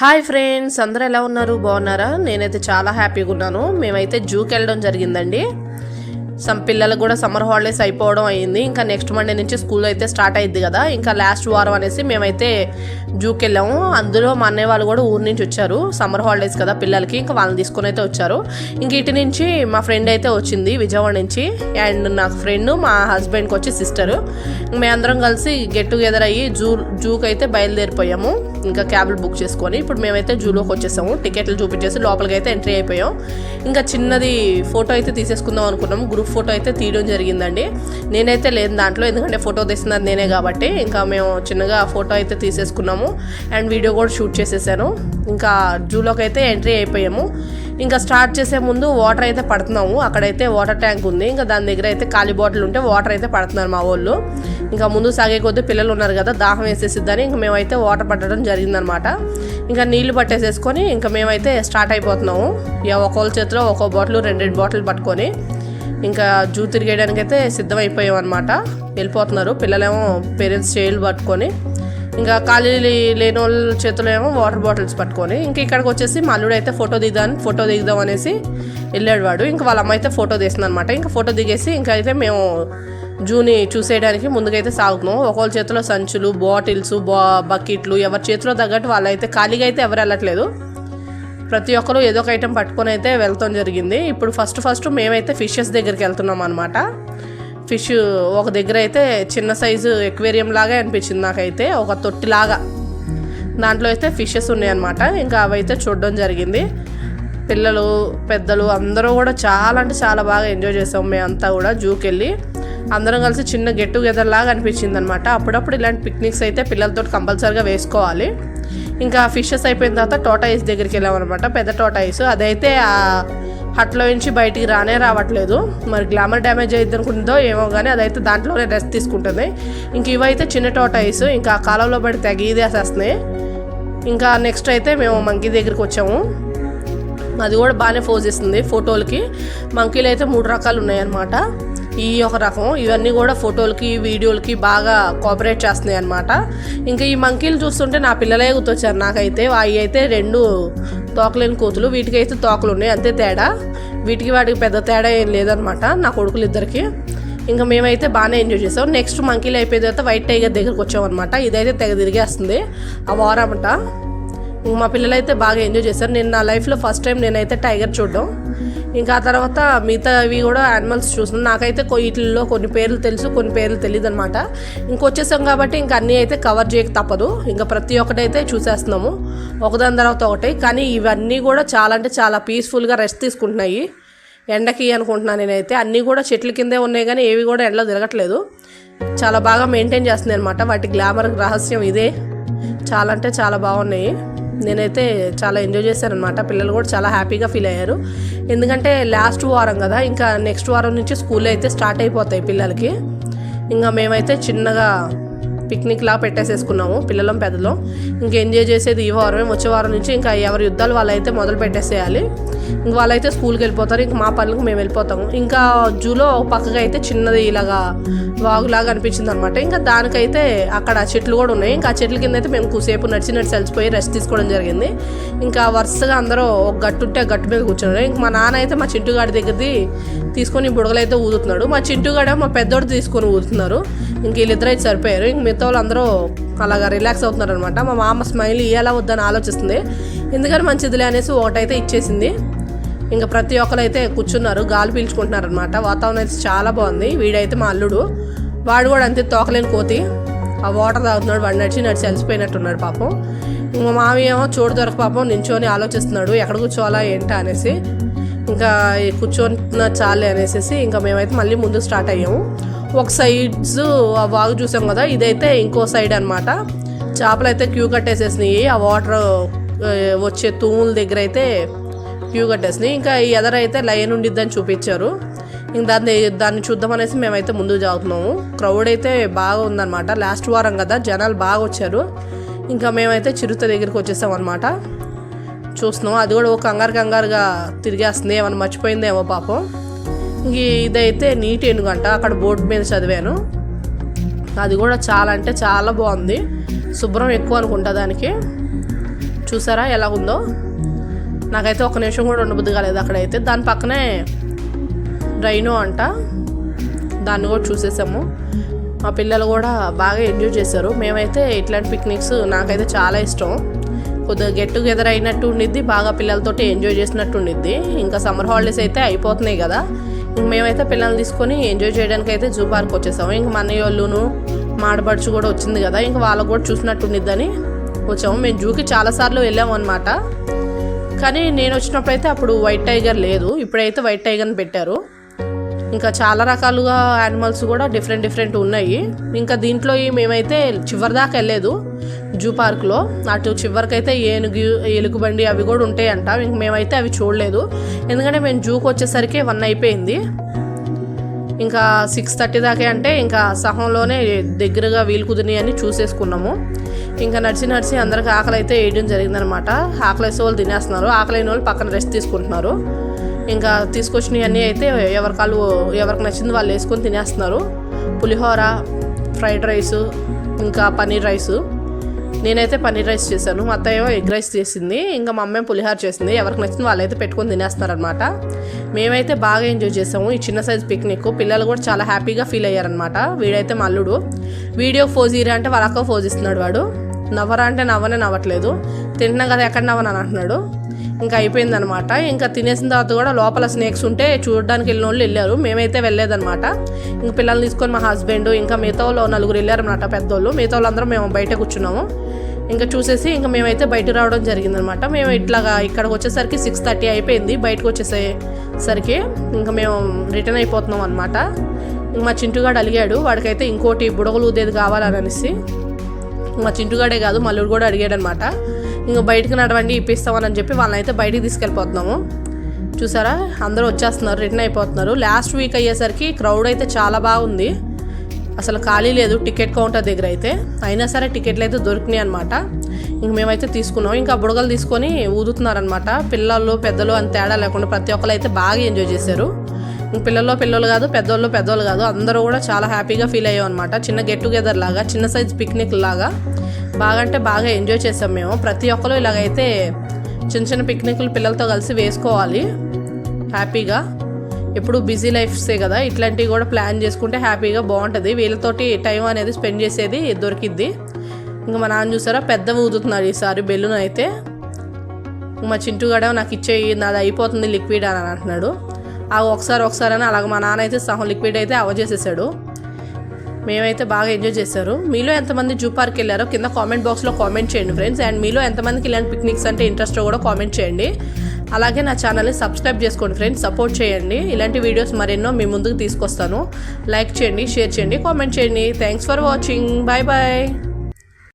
Hi friends అందరూ ఎలా ఉన్నారు? బాగున్నారా? నేనైతే చాలా హ్యాపీగా ఉన్నాను. మేమైతే జూకి వెళ్ళడం జరిగిందండి. సమ్ పిల్లలకు కూడా సమ్మర్ హాలిడేస్ అయిపోవడం అయింది. ఇంకా నెక్స్ట్ మండే నుంచి స్కూల్ అయితే స్టార్ట్ అయ్యింది కదా. ఇంకా లాస్ట్ వారం అనేసి మేమైతే జూకి వెళ్ళాము. అందులో మా అన్నయ్య వాళ్ళు కూడా ఊరు నుంచి వచ్చారు. సమ్మర్ హాలిడేస్ కదా పిల్లలకి. ఇంకా వాళ్ళని తీసుకొని అయితే వచ్చారు. ఇంక ఇటు నుంచి మా ఫ్రెండ్ అయితే వచ్చింది విజయవాడ నుంచి. అండ్ నా ఫ్రెండ్ మా హస్బెండ్కి వచ్చి సిస్టరు మేమందరం కలిసి గెట్ టుగెదర్ అయ్యి జూ జూకి అయితే బయలుదేరిపోయాము. ఇంకా క్యాబ్లు బుక్ చేసుకొని ఇప్పుడు మేమైతే జూలోకి వచ్చేసాము. టికెట్లు చూపించేసి లోపలికి అయితే ఎంట్రీ అయిపోయాం. ఇంకా చిన్నది ఫోటో అయితే తీసేసుకుందాం అనుకున్నాము. గ్రూప్ ఫోటో అయితే తీయడం జరిగిందండి. నేనైతే లేదు దాంట్లో ఎందుకంటే ఫోటో తీసినది నేనే కాబట్టి ఇంకా మేము చిన్నగా ఫోటో అయితే తీసేసుకున్నాము. అండ్ వీడియో కూడా షూట్ చేసేసాను. ఇంకా జూలోకి అయితే ఎంట్రీ అయిపోయాము. ఇంకా స్టార్ట్ చేసే ముందు వాటర్ అయితే పడుతున్నాము. అక్కడైతే వాటర్ ట్యాంక్ ఉంది. ఇంకా దాని దగ్గర అయితే ఖాళీ బాటిల్ ఉంటే వాటర్ అయితే పడుతున్నారు మా వాళ్ళు. ఇంకా ముందు సాగే కొద్దీ పిల్లలు ఉన్నారు కదా దాహం వేసేసిద్దని ఇంకా మేమైతే వాటర్ పట్టడం జరిగిందనమాట. ఇంకా నీళ్ళు పట్టేసేసుకొని ఇంకా మేమైతే స్టార్ట్ అయిపోతున్నాము. ఇక ఒక్కొక్క చేతిలో ఒక్కో బాటిల్ రెండు రెండు బాటిల్ పట్టుకొని. ఇంకా జూ తిరిగేయడానికి అయితే సిద్ధమైపోయాం అనమాట వెళ్ళిపోతున్నారు. పిల్లలేమో పేరెంట్స్ చేయిలు పట్టుకొని ఇంకా ఖాళీ లేని వాళ్ళ చేతిలో ఏమో వాటర్ బాటిల్స్ పట్టుకొని ఇంకా ఇక్కడికి వచ్చేసి మల్లుడు అయితే ఫోటో దిగుదాం ఫోటో దిగుదాం అనేసి వెళ్ళాడు వాడు. ఇంకా వాళ్ళ అమ్మ అయితే ఫోటో తీసింది అనమాట ఇంకా ఫోటో దిగేసి ఇంకా అయితే మేము జూని చూసేయడానికి ముందుకైతే సాగుతున్నాం. ఒకళ్ళ చేతిలో సంచులు బాటిల్స్ బా బకెట్లు ఎవరి చేతిలో తగ్గట్టు వాళ్ళైతే ఖాళీగా అయితే ఎవరు వెళ్ళట్లేదు. ప్రతి ఒక్కరు ఏదో ఒక ఐటెం పట్టుకొని అయితే వెళ్తాం జరిగింది. ఇప్పుడు ఫస్ట్ ఫస్ట్ మేమైతే ఫిషెస్ దగ్గరికి వెళ్తున్నాం అనమాట ఫిష్ ఒక దగ్గర అయితే చిన్న సైజు ఎక్వేరియం లాగా అనిపించింది నాకైతే. ఒక తొట్టిలాగా. దాంట్లో అయితే ఫిషెస్ ఉన్నాయన్నమాట ఇంకా అవైతే చూడడం జరిగింది. పిల్లలు పెద్దలు అందరూ కూడా చాలా అంటే చాలా బాగా ఎంజాయ్ చేసాం మేమంతా కూడా జూకి వెళ్ళి అందరం కలిసి చిన్న గెట్ టుగెదర్ లాగా అనిపించింది అనమాట అప్పుడప్పుడు ఇలాంటి పిక్నిక్స్ అయితే పిల్లలతో కంపల్సరీగా వేసుకోవాలి. ఇంకా ఫిషెస్ అయిపోయిన తర్వాత టోటాయిస్ దగ్గరికి వెళ్ళామన్నమాట పెద్ద టోటాయిస్ అదైతే ఆ హట్లో నుంచి బయటికి రానే రావట్లేదు. మరి గ్లామర్ డ్యామేజ్ అయ్యింది అనుకుంటుందో ఏమో కానీ అదైతే దాంట్లోనే రెస్ట్ తీసుకుంటుంది. ఇంక ఇవైతే చిన్న టోటాయిస్ ఇంకా ఆ కాలంలో పడి తెగీదేసేస్తున్నాయి ఇంకా నెక్స్ట్ అయితే మేము మంకీ దగ్గరికి వచ్చాము. అది కూడా బాగానే ఫోజ్ ఇస్తుంది ఫోటోలకి. మంకీలు అయితే మూడు రకాలు ఉన్నాయన్నమాట. ఈ ఒక రకం. ఇవన్నీ కూడా ఫోటోలకి వీడియోలకి బాగా కోఆపరేట్ చేస్తున్నాయి అనమాట ఇంకా ఈ మంకీలు చూస్తుంటే నా పిల్లలే గుర్తొచ్చారు నాకైతే. అవి అయితే రెండు తోకలేని కోతులు వీటికైతే తోకలు ఉన్నాయి అంతే తేడా. వీటికి వాటికి పెద్ద తేడా ఏం లేదనమాట నా కొడుకులు ఇద్దరికి ఇంకా మేమైతే బాగానే ఎంజాయ్ చేసాం. నెక్స్ట్ మంకీలు అయిపోయిన తర్వాత వైట్ టైగర్ దగ్గరికి వచ్చామన్నమాట. ఇదైతే తెగ తిరిగేస్తుంది. ఆ వారమట. మా పిల్లలైతే బాగా ఎంజాయ్ చేశారు. నేను నా లైఫ్లో ఫస్ట్ టైం నేనైతే టైగర్ చూడడం. ఇంకా ఆ తర్వాత మిగతావి కూడా యానిమల్స్ చూస్తున్నాను. నాకైతే వీటిల్లో కొన్ని పేర్లు తెలుసు కొన్ని పేర్లు తెలియదు అనమాట ఇంకొచ్చేసాం కాబట్టి ఇంకా అన్నీ అయితే కవర్ చేయక తప్పదు. ఇంకా ప్రతి ఒక్కటి అయితే చూసేస్తున్నాము. ఒకదాని తర్వాత ఒకటి. కానీ ఇవన్నీ కూడా చాలా అంటే చాలా పీస్ఫుల్గా రెస్ట్ తీసుకుంటున్నాయి. ఎండకి అనుకుంటున్నాను నేనైతే. అన్నీ కూడా చెట్ల కిందే ఉన్నాయి కానీ ఏవి కూడా ఎండలో తిరగట్లేదు. చాలా బాగా మెయింటైన్ చేస్తున్నాయి అనమాట వాటి గ్లామర్ రహస్యం ఇదే. చాలా అంటే చాలా బాగున్నాయి. నేనైతే చాలా ఎంజాయ్ చేశానమాట పిల్లలు కూడా చాలా హ్యాపీగా ఫీల్ అయ్యారు. ఎందుకంటే లాస్ట్ వారం కదా ఇంకా నెక్స్ట్ వారం నుంచి స్కూల్ అయితే స్టార్ట్ అయిపోతాయి పిల్లలకి. ఇంకా మేమైతే చిన్నగా పిక్నిక్ లా పెట్టేసేసుకున్నాము పిల్లలం పెద్దలం. ఇంకా ఎంజాయ్ చేసేది ఈ వారమే వచ్చే వారం నుంచి ఇంకా ఎవరి యుద్ధాలు వాళ్ళైతే మొదలు పెట్టేసేయాలి. ఇంక వాళ్ళైతే స్కూల్కి వెళ్ళిపోతారు ఇంక మా పనులకు మేము వెళ్ళిపోతాము. ఇంకా జూలో పక్కగా అయితే చిన్నది ఇలాగా వాగులాగా అనిపించింది అనమాట ఇంకా దానికైతే అక్కడ చెట్లు కూడా ఉన్నాయి. ఇంకా ఆ చెట్ల కింద అయితే మేము కూసేపు నడిచి నడిచి అలసిపోయి రెస్ట్ తీసుకోవడం జరిగింది. ఇంకా వరుసగా అందరూ ఒక గట్టు ఉంటే గట్టు మీద కూర్చున్నారు. ఇంక మా నాన్న అయితే మా చింటుగాడి దగ్గరది తీసుకొని బుడగలు అయితే ఊదుతున్నాడు. మా చింటుగాడ మా పెద్దోడు తీసుకొని ఊదుతున్నారు. ఇంక వీళ్ళిద్దరు అయితే సరిపోయారు. ఇంక మిగతా వాళ్ళందరూ అలాగా రిలాక్స్ అవుతున్నారు అనమాట మా మామ స్మైల్ ఇయ్యాలా వద్దని ఆలోచిస్తుంది. ఎందుకని మంచిదిలే అనేసి ఒకటైతే ఇచ్చేసింది. ఇంకా ప్రతి ఒక్కరు అయితే కూర్చున్నారు గాలి పీల్చుకుంటున్నారు అనమాట వాతావరణం అయితే చాలా బాగుంది. వీడైతే మా అల్లుడు. వాడు కూడా అంతే తోకలేని కోతి. ఆ వాటర్ తాగుతున్నాడు వాడు నడిచి నడిచి అలసిపోయినట్టున్నాడు పాపం. మా మామయ్య ఏమో చోటు దొరక పాపం నించొని ఆలోచిస్తున్నాడు ఎక్కడ కూర్చోవాలా ఏంటా అనేసి. ఇంకా కూర్చొని చాలే అనేసి ఇంకా మేమైతే మళ్ళీ ముందు స్టార్ట్ అయ్యాము. ఒక సైడ్స్ ఆ వాగు చూసాం కదా ఇదైతే ఇంకో సైడ్ అనమాట చేపలు అయితే క్యూ కట్టేసేసినాయి ఆ వాటర్ వచ్చే తూముల దగ్గర అయితే క్యూ కట్టేసినాయి. ఇంకా ఈ ఎదరైతే లైన్ ఉండిద్దని చూపించారు. ఇంక దాన్ని దాన్ని చూద్దామనేసి మేమైతే ముందుకు జాగుతున్నాము క్రౌడ్ అయితే బాగా ఉందన్నమాట. లాస్ట్ వారం కదా జనాలు బాగా వచ్చారు. ఇంకా మేమైతే చిరుత దగ్గరికి వచ్చేసాం అనమాట చూస్తున్నాం. అది కూడా ఒక కంగారు కంగారుగా తిరిగేస్తుంది. ఏమైనా మర్చిపోయిందేమో పాపం. ఇంక ఇదైతే నీట్ ఏనుగంట. అక్కడ బోర్డు మీద చదివాను. అది కూడా చాలా అంటే చాలా బాగుంది. శుభ్రం ఎక్కువ అనుకుంటా దానికి. చూసారా ఎలా ఉందో? నాకైతే ఒక నిమిషం కూడా ఉండబుద్ధి కాలేదు అక్కడైతే. దాని పక్కనే రైనో అంట. దాన్ని కూడా చూసేసాము. మా పిల్లలు కూడా బాగా ఎంజాయ్ చేశారు. మేమైతే ఇట్లాంటి పిక్నిక్స్ నాకైతే చాలా ఇష్టం. కొద్దిగా గెట్ టుగెదర్ అయినట్టు ఉండిద్ది బాగా పిల్లలతోటి ఎంజాయ్ చేసినట్టు ఉండిద్ది. ఇంకా సమ్మర్ హాలిడేస్ అయితే అయిపోతున్నాయి కదా. ఇంక మేమైతే పిల్లల్ని తీసుకొని ఎంజాయ్ చేయడానికి అయితే జూ పార్క్ వచ్చేసాము. ఇంక మన వాళ్ళును మాడబడుచు కూడా వచ్చింది కదా. ఇంకా వాళ్ళకు కూడా చూసినట్టు ఉండిద్దని వచ్చాము. మేము జూకి చాలాసార్లు వెళ్ళాము అనమాట కానీ నేను వచ్చినప్పుడు అయితే అప్పుడు వైట్ టైగర్ లేదు. ఇప్పుడైతే వైట్ టైగర్ని పెట్టారు. ఇంకా చాలా రకాలుగా యానిమల్స్ కూడా డిఫరెంట్ డిఫరెంట్ ఉన్నాయి. ఇంకా దీంట్లో మేమైతే చివరి దాకా వెళ్ళలేదు జూ పార్క్లో అటు చివరికైతే ఏనుగు ఎలుగుబండి అవి కూడా ఉంటాయంట. ఇంక మేమైతే అవి చూడలేదు. ఎందుకంటే మేము జూకి వచ్చేసరికి వన్ అయిపోయింది. ఇంకా సిక్స్ థర్టీ దాకా అంటే ఇంకా సహంలోనే దగ్గరగా వీలు కుదిరినాయి అని చూసేసుకున్నాము. ఇంకా నడిచి నడిచి అందరికి ఆకలి అయితే వేయడం జరిగిందనమాట. ఆకలి వేసే వాళ్ళు తినేస్తున్నారు. ఆకలి అయిన వాళ్ళు పక్కన రెస్ట్ తీసుకుంటున్నారు. ఇంకా తీసుకొచ్చినవన్నీ అయితే ఎవరికాళ్ళు ఎవరికి నచ్చింది వాళ్ళు వేసుకొని తినేస్తున్నారు. పులిహోర ఫ్రైడ్ రైస్ ఇంకా పన్నీర్ రైస్. నేనైతే పన్నీర్ రైస్ చేశాను. మా అత్తయ్య ఏమో ఎగ్ రైస్ చేసింది. ఇంకా మా అమ్మే పులిహోర చేసింది. ఎవరికి నచ్చింది వాళ్ళైతే పెట్టుకొని తినేస్తున్నారనమాట మేమైతే బాగా ఎంజాయ్ చేసాము ఈ చిన్న సైజ్ పిక్నిక్. పిల్లలు కూడా చాలా హ్యాపీగా ఫీల్ అయ్యారనమాట వీడైతే మల్లుడు వీడియో ఫోజ్ ఇరా అంటే వాళ్ళక్క ఫోజ్ ఇస్తున్నాడు వాడు. నవ్వరా అంటే నవ్వనే నవ్వట్లేదు. తింటున్నా కదా ఎక్కడ నవ్వనని అంటున్నాడు. ఇంకా అయిపోయిందనమాట. ఇంకా తినేసిన తర్వాత కూడా లోపల స్నేక్స్ ఉంటే చూడడానికి వెళ్ళిన వాళ్ళు వెళ్ళారు. మేమైతే వెళ్ళలేదనమాట. ఇంక పిల్లల్ని తీసుకొని మా హస్బెండ్ ఇంకా మిగతా వాళ్ళు నలుగురు వెళ్ళారనమాట పెద్దోళ్ళు. మిగతా వాళ్ళందరం మేము బయట కూర్చున్నాము. ఇంకా చూసేసి ఇంకా మేమైతే బయట రావడం జరిగిందనమాట. మేము ఇట్లాగా ఇక్కడికి వచ్చేసరికి సిక్స్ థర్టీ అయిపోయింది. బయటకు వచ్చేసేసరికి ఇంకా మేము రిటర్న్ అయిపోతున్నాం అనమాట. ఇంక మా చింటుగాడు అలిగాడు. వాడికైతే ఇంకోటి బుడగలు ఊదేది కావాలని అనేసి. మా చింటుగాడే కాదు మల్లుడు కూడా అడిగాడనమాట. ఇంకా బయటకు నడవండి ఇప్పిస్తామని చెప్పి వాళ్ళని అయితే బయటికి తీసుకెళ్ళిపోతున్నాము. చూసారా? అందరూ వచ్చేస్తున్నారు రిటర్న్ అయిపోతున్నారు. లాస్ట్ వీక్ అయ్యేసరికి క్రౌడ్ అయితే చాలా బాగుంది. అసలు ఖాళీ లేదు టికెట్ కౌంటర్ దగ్గర అయితే. అయినా సరే టికెట్లు అయితే దొరికినాయి అనమాట ఇంక మేమైతే తీసుకున్నాం. ఇంకా బుడగలు తీసుకొని ఊదుతున్నారనమాట పిల్లలు పెద్దలు అని తేడా లేకుండా ప్రతి ఒక్కరు అయితే బాగా ఎంజాయ్ చేశారు. పిల్లల్లో పిల్లలు కాదు పెద్దోళ్ళు పెద్దోళ్ళు కాదు. అందరూ కూడా చాలా హ్యాపీగా ఫీల్ అయ్యాం అనమాట చిన్న గెట్ టుగెదర్ లాగా చిన్న సైజ్ పిక్నిక్ లాగా. బాగా అంటే బాగా ఎంజాయ్ చేసాం మేము. ప్రతి ఒక్కరు ఇలాగైతే చిన్న చిన్న పిక్నిక్లు పిల్లలతో కలిసి వేసుకోవాలి. హ్యాపీగా. ఎప్పుడు బిజీ లైఫ్సే కదా ఇట్లాంటివి కూడా ప్లాన్ చేసుకుంటే హ్యాపీగా బాగుంటుంది. వీళ్ళతోటి టైం అనేది స్పెండ్ చేసేది దొరికిద్ది. ఇంకా మా నాన్న చూసారా పెద్ద ఊదుతున్నాడు ఈసారి బెలూన్ అయితే. మా చింటుగాడ నాకు ఇచ్చేయి నాది అయిపోతుంది లిక్విడ్ అని అంటున్నాడు. ఆ ఒకసారి ఒకసారి అని అలాగ మా నాన్న అయితే సహం లిక్విడ్ అయితే అవజేసేసాడు మేమైతే బాగా ఎంజాయ్ చేశారు. మీలో ఎంతమంది జూ పార్క్ వెళ్ళారో కింద కామెంట్ బాక్స్లో కామెంట్ చేయండి ఫ్రెండ్స్. అండ్ మీలో ఎంతమందికి ఇలాంటి పిక్నిక్స్ అంటే ఇంట్రెస్ట్ కూడా కామెంట్ చేయండి. అలాగే నా ఛానల్ని సబ్స్క్రైబ్ చేసుకోండి ఫ్రెండ్స్. సపోర్ట్ చేయండి. ఇలాంటి వీడియోస్ మరెన్నో మీ ముందుకు తీసుకొస్తాను. లైక్ చేయండి షేర్ చేయండి కామెంట్ చేయండి. Thanks for watching. Bye bye